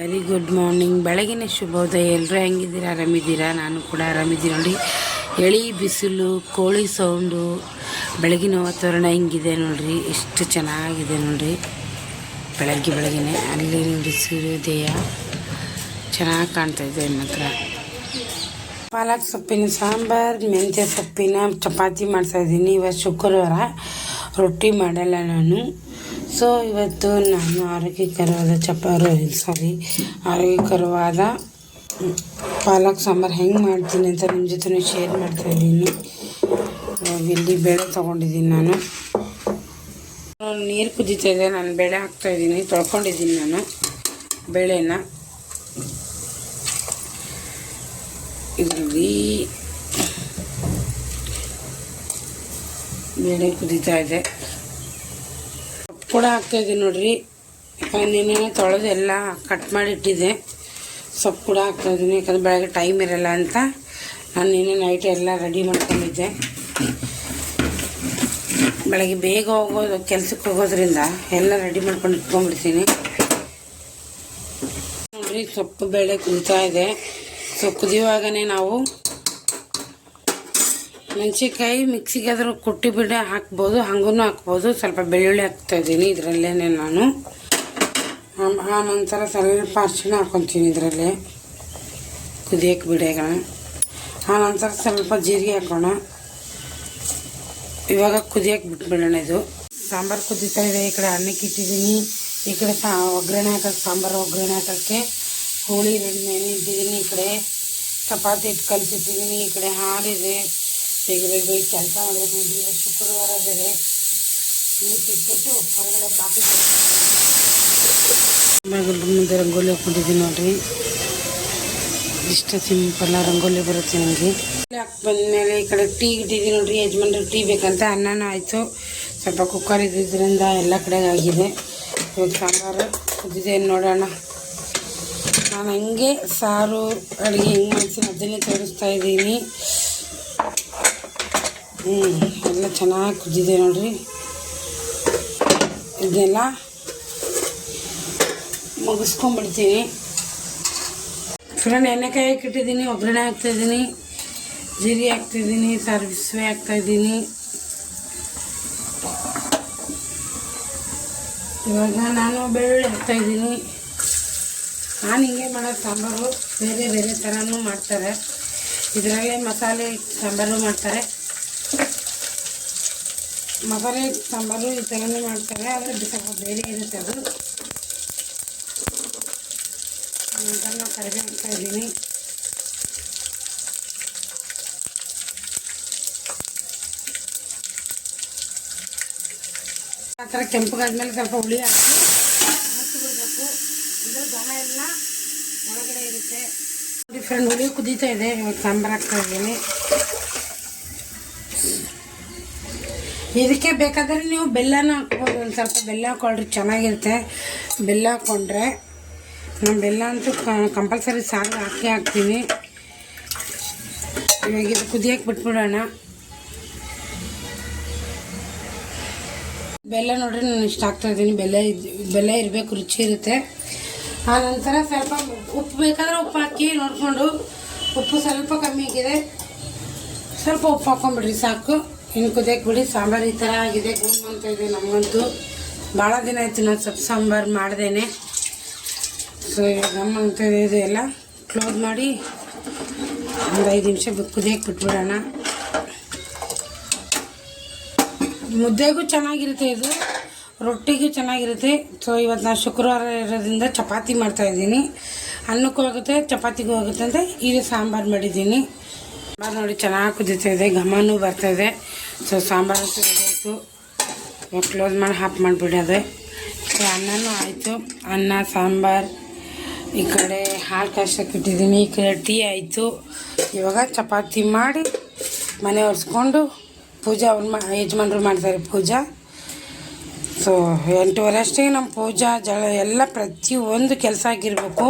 Very good morning ಬೆಳಗಿನ ಶುಭೋದಯ. ಎಲ್ಲರೂ ಹೆಂಗಿದ್ದೀರಾ? ಆರಾಮಿದ್ದೀರಾ? ನಾನು ಕೂಡ ಆರಾಮಿದ್ದೀನಿ ನೋಡಿ. ಎಳಿ, ಬಿಸಿಲು, ಕೋಳಿ ಸೌಂಡು ಬೆಳಗಿನ ವಾತಾವರಣ ಹೆಂಗಿದೆ ನೋಡಿರಿ. ಎಷ್ಟು ಚೆನ್ನಾಗಿದೆ ನೋಡಿರಿ. ಬೆಳಗ್ಗೆ ಬೆಳಗ್ಗೆನೆ ಅಲ್ಲಿ ನೋಡಿ ಸೂರ್ಯೋದಯ. ಚೆನ್ನಾಗಿ ಕಾಣ್ತಾ ಇದೆ ಮಾತ್ರ ಪಾಲಕ್ ಸೊಪ್ಪಿನ ಸಾಂಬಾರು, ಮೆಂತ್ಯ ಸೊಪ್ಪಿನ ಚಪಾತಿ ಮಾಡ್ತಾಯಿದ್ದೀನಿ ಇವತ್ತು ಶುಕ್ರವಾರ ರೊಟ್ಟಿ ಮಾಡಲ್ಲ ನಾನು. ಸೊ ಇವತ್ತು ನಾನು ಆರೋಗ್ಯಕರವಾದ ಚಪಾರು, ಸಾರಿ, ಆರೋಗ್ಯಕರವಾದ ಪಾಲಕ್, ಸಾಂಬಾರು ಹೆಂಗೆ ಮಾಡ್ತೀನಿ ಅಂತ ನಿಮ್ಮ ಜೊತೆ ಶೇರ್ ಮಾಡ್ತಾಯಿದ್ದೀನಿ ಇಲ್ಲಿ ಬೇಳೆ ತೊಗೊಂಡಿದ್ದೀನಿ ನಾನು. ನೀರು ಕುದೀತಾ ಇದೆ, ನಾನು ಬೇಳೆ ಹಾಕ್ತಾಯಿದ್ದೀನಿ ತೊಳ್ಕೊಂಡಿದ್ದೀನಿ ನಾನು ಬೇಳೆನ. ಇದರಲ್ಲಿ ಬೇಳೆ ಕುದೀತಾ ಇದೆ. ಕೂಡ ಹಾಕ್ತಾಯಿದ್ದೀನಿ ನೋಡ್ರಿ. ನಿನ್ನೆ ತೊಳೆದು ಎಲ್ಲ ಕಟ್ ಮಾಡಿ ಇಟ್ಟಿದ್ದೆ. ಸೊಪ್ಪು ಕೂಡ ಹಾಕ್ತಾಯಿದ್ದೀನಿ, ಯಾಕಂದ್ರೆ ಬೆಳಗ್ಗೆ ಟೈಮ್ ಇರಲ್ಲ ಅಂತ. ನಾನು ನಿನ್ನೆ ನೈಟ್ ಎಲ್ಲ ರೆಡಿ ಮಾಡ್ಕೊಂಡಿದ್ದೆ. ಬೆಳಗ್ಗೆ ಬೇಗ ಹೋಗೋದು, ಕೆಲ್ಸಕ್ಕೆ ಹೋಗೋದ್ರಿಂದ ಎಲ್ಲ ರೆಡಿ ಮಾಡ್ಕೊಂಡು ಇಟ್ಕೊಂಡ್ಬಿಡ್ತೀನಿ. ನೋಡಿರಿ, ಸೊಪ್ಪು ಬೆಳೆ ಕುದಿತಾ ಇದೆ. ಸೊ ಕುದಿಯುವಾಗನೇ ನಾವು ಮೆಣಸಿನ್ಕಾಯಿ ಮಿಕ್ಸಿಗೆ ಆದರೂ ಕುಟ್ಟಿ ಬಿಡ ಹಾಕ್ಬೋದು ಹಂಗೂ ಹಾಕ್ಬೋದು. ಸ್ವಲ್ಪ ಬೆಳ್ಳುಳ್ಳಿ ಹಾಕ್ತಾ ಇದ್ದೀನಿ ಇದರಲ್ಲೇ ನಾನು. ಆ ನಂತರ ಸ್ವಲ್ಪ ಅರ್ಶಿನ ಹಾಕ್ಕೊತೀನಿ ಇದರಲ್ಲಿ. ಕುದಿಯೋಕೆ ಬಿಡೋಣ ಆ ನಂತರ ಸ್ವಲ್ಪ ಜೀರಿಗೆ ಹಾಕೋಣ. ಇವಾಗ ಕುದಿಯಕ್ಕೆ ಬಿಟ್ಬಿಡೋಣ ಇದು. ಸಾಂಬಾರು ಕುದಿತಾ ಇದೆ. ಈ ಕಡೆ ಅನ್ನಕ್ಕೆ ಇಟ್ಟಿದ್ದೀನಿ. ಈ ಕಡೆ ಸಾ, ಒಗ್ಗರಣೆ ಹಾಕೋಕ್ಕೆ, ಸಾಂಬಾರು ಒಗ್ಗರಣೆ ಹಾಕೋಕ್ಕೆ ಹುಳಿ ಮೇಲೆ ಇಟ್ಟಿದ್ದೀನಿ ಈ ಕಡೆ. ಚಪಾತಿ ಇಟ್ಟು ಕಲಿಸಿಟ್ಟಿದ್ದೀನಿ. ಈ ಕಡೆ ಹಾಲಿದೆ. ಬೇಗ ಬೇಗ ಕೆಲಸ ಮಾಡಬೇಕು ಶುಕ್ರವಾರ ಬೇರೆ. ನೀವು ಇಟ್ಬಿಟ್ಟು ಹೊರಗಡೆ ಬಾಕಿ ಮುಂದೆ ರಂಗೋಲಿ ಹಾಕೊಂಡಿದ್ದೀನಿ ನೋಡ್ರಿ. ಇಷ್ಟ ಸಿಂಪಲ್ಲ ರಂಗೋಲಿ ಬರುತ್ತೆ ನನಗೆ ಹಾಕಿ ಬಂದಮೇಲೆ ಈ ಕಡೆ ಟೀ ಇಟ್ಟಿದ್ದೀನಿ ನೋಡ್ರಿ ಯಜಮಾನ್ರಿಗೆ ಟೀ ಬೇಕಂತ. ಅನ್ನನೂ ಆಯಿತು. ಸ್ವಲ್ಪ ಕುಕ್ಕರ್ ಇದ್ದಿದ್ದರಿಂದ ಎಲ್ಲ ಕಡೆ ಆಗಿದೆ. ಇವಾಗ ಸಾಂಬಾರು ಕುದ್ದಿದೆ ನೋಡೋಣ. ನಾನು ಹಂಗೆ ಸಾರು ಅಡುಗೆ ಹೆಂಗೆ ಮಾಡ್ತೀನಿ ಅದನ್ನೇ ತೋರಿಸ್ತಾ ಇದ್ದೀನಿ. ಹ್ಞೂ ಎಲ್ಲ ಚೆನ್ನಾಗಿ ಕುದ್ದಿದೆ ನೋಡ್ರಿ. ಇದೆಲ್ಲ ಮುಗಿಸ್ಕೊಂಡ್ಬಿಡ್ತೀನಿ ಫ್ರೆಂಡ್ ಎಣ್ಣೆಕಾಯಿ ಹಾಕಿಟ್ಟಿದ್ದೀನಿ, ಒಗ್ಗರಣೆ ಹಾಕ್ತಾಯಿದ್ದೀನಿ, ಜೀರಿಗೆ ಹಾಕ್ತಾಯಿದ್ದೀನಿ ಸರ್ವಿಸ್ವೆ ಹಾಕ್ತಾಯಿದ್ದೀನಿ. ಇವಾಗ ನಾನು ಬೆಳ್ಳುಳ್ಳಿ ಹಾಕ್ತಾಯಿದ್ದೀನಿ. ನಾನು ಹಿಂಗೆ ಮಾಡೋ ಸಾಂಬಾರು, ಬೇರೆ ಬೇರೆ ಥರನೂ ಮಾಡ್ತಾರೆ. ಇದರಲ್ಲೇ ಮಸಾಲೆ, ಸಾಂಬಾರು ಮಾಡ್ತಾರೆ. ಮಸಾಲೆ ಸಾಂಬಾರು ಈ ಥರನೇ ಮಾಡ್ತಾರೆ. ಆದರೆ ಸ್ವಲ್ಪ ಬೇರೆ ಇರುತ್ತೆ ಅದು. ನಂತರ ನಾವು ಕಡಿಮೆ ಹಾಕ್ತಾ ಇದ್ದೀನಿ. ಆ ಥರ ಕೆಂಪಗಾದ್ಮೇಲೆ ಸ್ವಲ್ಪ ಹುಳಿ ಹಾಕಿ ಹಾಕಿ ಬಿಡಬೇಕು ಅಂದರೆ ದನ ಎಲ್ಲ ಒಳಗಡೆ ಇರುತ್ತೆ. ಡಿಫ್ರೆಂಟ್ ಹುಳಿ ಕುದೀತಾ ಇದೆ. ಇವಾಗ ಸಾಂಬಾರು ಹಾಕ್ತಾ ಇದ್ದೀನಿ. ಇದಕ್ಕೆ ಬೇಕಾದರೆ ನೀವು ಬೆಲ್ಲನ ಹಾಕ್ಬೋದು. ಒಂದು ಸ್ವಲ್ಪ ಬೆಲ್ಲ ಹಾಕೊಳ್ರಿ ಚೆನ್ನಾಗಿರುತ್ತೆ. ಬೆಲ್ಲ ಹಾಕ್ಕೊಂಡ್ರೆ ನಾನು ಬೆಲ್ಲ ಅಂತೂ ಕಂಪಲ್ಸರಿ ಸಾರು ಹಾಕಿ ಹಾಕ್ತೀನಿ. ಇವಾಗ ಇದು ಕುದಿಯೋಕೆ ಬಿಟ್ಬಿಡೋಣ. ಬೆಲ್ಲ ನೋಡ್ರಿ ನಾನು ಇಷ್ಟ ಹಾಕ್ತಾ ಇದ್ದೀನಿ. ಬೆಲ್ಲ ಬೆಲ್ಲ ಇರಬೇಕು, ರುಚಿ ಇರುತ್ತೆ. ಆ ನಂತರ ಸ್ವಲ್ಪ ಉಪ್ಪು ಬೇಕಾದ್ರೆ ಉಪ್ಪು ಹಾಕಿ ನೋಡಿಕೊಂಡು. ಉಪ್ಪು ಸ್ವಲ್ಪ ಕಮ್ಮಿ ಆಗಿದೆ. ಸ್ವಲ್ಪ ಉಪ್ಪು ಹಾಕ್ಕೊಂಬಿಡ್ರಿ, ಸಾಕು. ಇನ್ನು ಬಿಡಿ ಸಾಂಬಾರು ಈ ಥರ ಆಗಿದೆ. ಗುಮ್ ಅಂತ ಇದೆ ನಮಗಂತೂ. ಭಾಳ ದಿನ ಆಯಿತು ನಾನು ಸೊಪ್ಪು ಸಾಂಬಾರು ಮಾಡ್ದೇನೆ. ಸೊ ನಮ್ಮ ಅಂತ ಇದು ಎಲ್ಲ. ಕ್ಲೋಸ್ ಮಾಡಿ ಒಂದು ಐದು ನಿಮಿಷ ಕುದಿಯಕ್ಕೆ ಬಿಟ್ಬಿಡೋಣ. ಮುದ್ದೆಗೂ ಚೆನ್ನಾಗಿರುತ್ತೆ ಇದು. ರೊಟ್ಟಿಗೂ ಚೆನ್ನಾಗಿರುತ್ತೆ. ಸೊ ಇವತ್ತು ನಾನು ಶುಕ್ರವಾರ ಇರೋದ್ರಿಂದ ಚಪಾತಿ ಮಾಡ್ತಾಯಿದ್ದೀನಿ ಅನ್ನಕ್ಕೂ ಆಗುತ್ತೆ, ಚಪಾತಿಗೂ ಆಗುತ್ತೆ ಅಂತ ಇದು ಸಾಂಬಾರು ಮಾಡಿದ್ದೀನಿ. ಸಾಂಬಾರು ನೋಡಿ ಚೆನ್ನಾಗಿ ಕುದೀತಾ ಇದೆ ಘಮನೂ ಬರ್ತಾಯಿದೆ ಸೊ ಸಾಂಬಾರು ಕ್ಲೋಸ್ ಮಾಡಿ ಹಾಫ್ ಮಾಡಿಬಿಡೋದೆ ಸೊ ಅನ್ನನೂ ಆಯಿತು. ಅನ್ನ, ಸಾಂಬಾರು, ಈ ಕಡೆ ಹಾಲು ಕಾಯ್ಸಕ್ಕೆ ಇಟ್ಟಿದ್ದೀನಿ. ಈ ಕಡೆ ಟೀ ಆಯಿತು. ಇವಾಗ ಚಪಾತಿ ಮಾಡಿ ಮನೆ ಒರೆಸ್ಕೊಂಡು ಪೂಜಾ ಅವ್ರು ಮಾ ಯಜಮಾನ್ರು ಮಾಡ್ತಾರೆ ಪೂಜಾ. ಸೊ ಎಂಟೂವರೆ ಅಷ್ಟೇ ನಮ್ಮ ಪೂಜಾ, ಜಳ ಎಲ್ಲ ಪ್ರತಿಯೊಂದು ಕೆಲಸ ಆಗಿರಬೇಕು.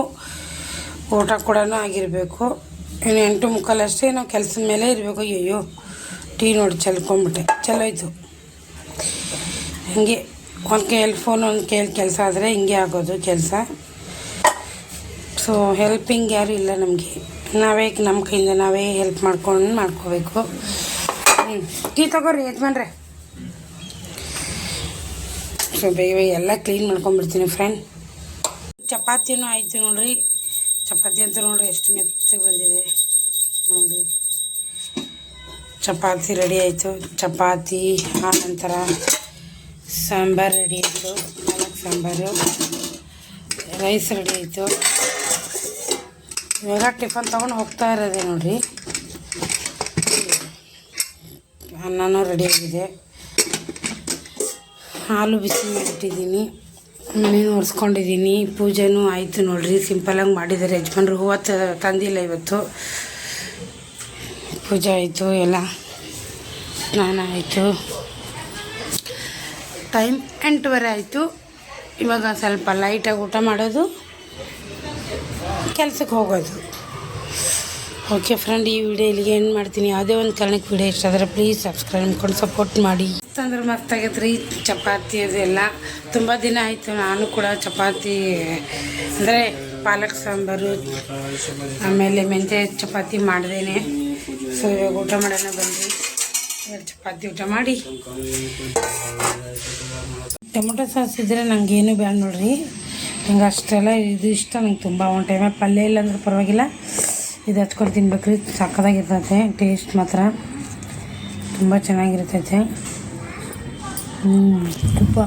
ಊಟ ಕೂಡ ಆಗಿರಬೇಕು. ಇನ್ನು ಎಂಟು ಮುಕ್ಕಾಲಷ್ಟೇ ನಾವು ಕೆಲಸದ ಮೇಲೆ ಇರಬೇಕು. ಅಯ್ಯೋ ಟೀ ನೋಡಿ ಚೆಲ್ಕೊಂಬಿಟ್ಟೆ. ಚಲೋಯ್ತು ಹಿಂಗೆ ಒಂದು ಕೈಯಲ್ಲಿ ಫೋನ್ ಒಂದು ಕೈಯಲ್ಲಿ ಕೆಲಸ ಆದರೆ ಹಿಂಗೆ ಆಗೋದು ಕೆಲಸ. ಸೊ ಹೆಲ್ಪಿಂಗ್ ಯಾರು ಇಲ್ಲ ನಮಗೆ. ನಾವೇ ನಮ್ಮ ಕೈಯಿಂದ ನಾವೇ ಹೆಲ್ಪ್ ಮಾಡ್ಕೊಂಡು ಮಾಡ್ಕೋಬೇಕು. ಟೀ ತಗೋರಿ, ಯಜಮಾನ್ರೆ. ಸೊ ಬೇಗ ಬೇಗ ಎಲ್ಲ ಕ್ಲೀನ್ ಮಾಡ್ಕೊಂಬಿಡ್ತೀನಿ ಫ್ರೆಂಡ್ ಚಪಾತಿನೂ ಆಯಿತು ನೋಡ್ರಿ. ಚಪಾತಿ ಅಂತ ನೋಡ್ರಿ, ಎಷ್ಟು ಮೆತ್ತಗೆ ಬಂದಿದೆ. ಚಪಾತಿ ರೆಡಿ ಆಯಿತು. ಚಪಾತಿ, ಆ ನಂತರ ಸಾಂಬಾರು ರೆಡಿ ಆಯಿತು. ಪಾಲಕ್ ಸಾಂಬಾರು. ರೈಸ್ ರೆಡಿ ಆಯಿತು. ಇವಾಗ ಟಿಫನ್ ತೊಗೊಂಡು ಹೋಗ್ತಾ ಇರೋದೆ ನೋಡಿರಿ. ಅನ್ನನೂ ರೆಡಿ ಆಗಿದೆ. ಹಾಲು ಬಿಸಿ ಮಾಡಿಟ್ಟಿದ್ದೀನಿ. ಮನೇನು ಒರೆಸ್ಕೊಂಡಿದ್ದೀನಿ. ಪೂಜೆನೂ ಆಯಿತು ನೋಡಿರಿ. ಸಿಂಪಲಾಗಿ ಮಾಡಿದ್ದಾರೆ. ಯಜಮಾನ್ರು ಹೂವು ತಂದಿಲ್ಲ ಇವತ್ತು. ಪೂಜೆ ಆಯಿತು, ಎಲ್ಲ ಸ್ನಾನ ಆಯಿತು. ಟೈಮ್ ಎಂಟೂವರೆ ಆಯಿತು. ಇವಾಗ ಸ್ವಲ್ಪ ಲೈಟಾಗಿ ಊಟ ಮಾಡೋದು, ಕೆಲಸಕ್ಕೆ ಹೋಗೋದು. ಓಕೆ ಫ್ರೆಂಡ್ ಈ ವಿಡಿಯೋ ಇಲ್ಲಿಗೆ ಏನು ಮಾಡ್ತೀನಿ? ಯಾವುದೇ ಒಂದು ಕಾರಣಕ್ಕೆ ವಿಡಿಯೋ ಇಷ್ಟ ಆದರೆ ಪ್ಲೀಸ್ ಸಬ್ಸ್ಕ್ರೈಬ್ ಮಾಡ್ಕೊಂಡು ಸಪೋರ್ಟ್ ಮಾಡಿ. ಅಂದ್ರೆ ಮಸ್ತಾಗೈತೆ ರೀ ಚಪಾತಿ ಅದೆಲ್ಲ ತುಂಬ ದಿನ ಆಯಿತು, ನಾನು ಕೂಡ ಚಪಾತಿ, ಅಂದರೆ ಪಾಲಕ್ ಸಾಂಬಾರು, ಆಮೇಲೆ ಮೆಂತ್ಯ ಚಪಾತಿ ಮಾಡ್ದೇನೆ. ಸೊ ಇವಾಗ ಊಟ ಮಾಡೋಣ ಬಂದು ಎರಡು ಚಪಾತಿ ಊಟ ಮಾಡಿ. ಟೊಮೊಟೊ ಸಾಸ್ ಇದ್ದರೆ ನಂಗೆ ಏನು ಬೇಡ ನೋಡ್ರಿ. ನಂಗೆ ಅಷ್ಟೆಲ್ಲ ಇದು ಇಷ್ಟ, ನಂಗೆ ತುಂಬ ಒಂದು ಟೈಮ ಪಲ್ಯ ಇಲ್ಲ ಅಂದ್ರೆ ಪರವಾಗಿಲ್ಲ. ಇದು ಹಚ್ಕೊಂಡು ತಿನ್ಬೇಕ್ರಿ ಸಕ್ಕದಾಗಿರ್ತೈತೆ ಟೇಸ್ಟ್ ಮಾತ್ರ. ತುಂಬ ಚೆನ್ನಾಗಿರ್ತೈತೆ. ತುಪ್ಪ.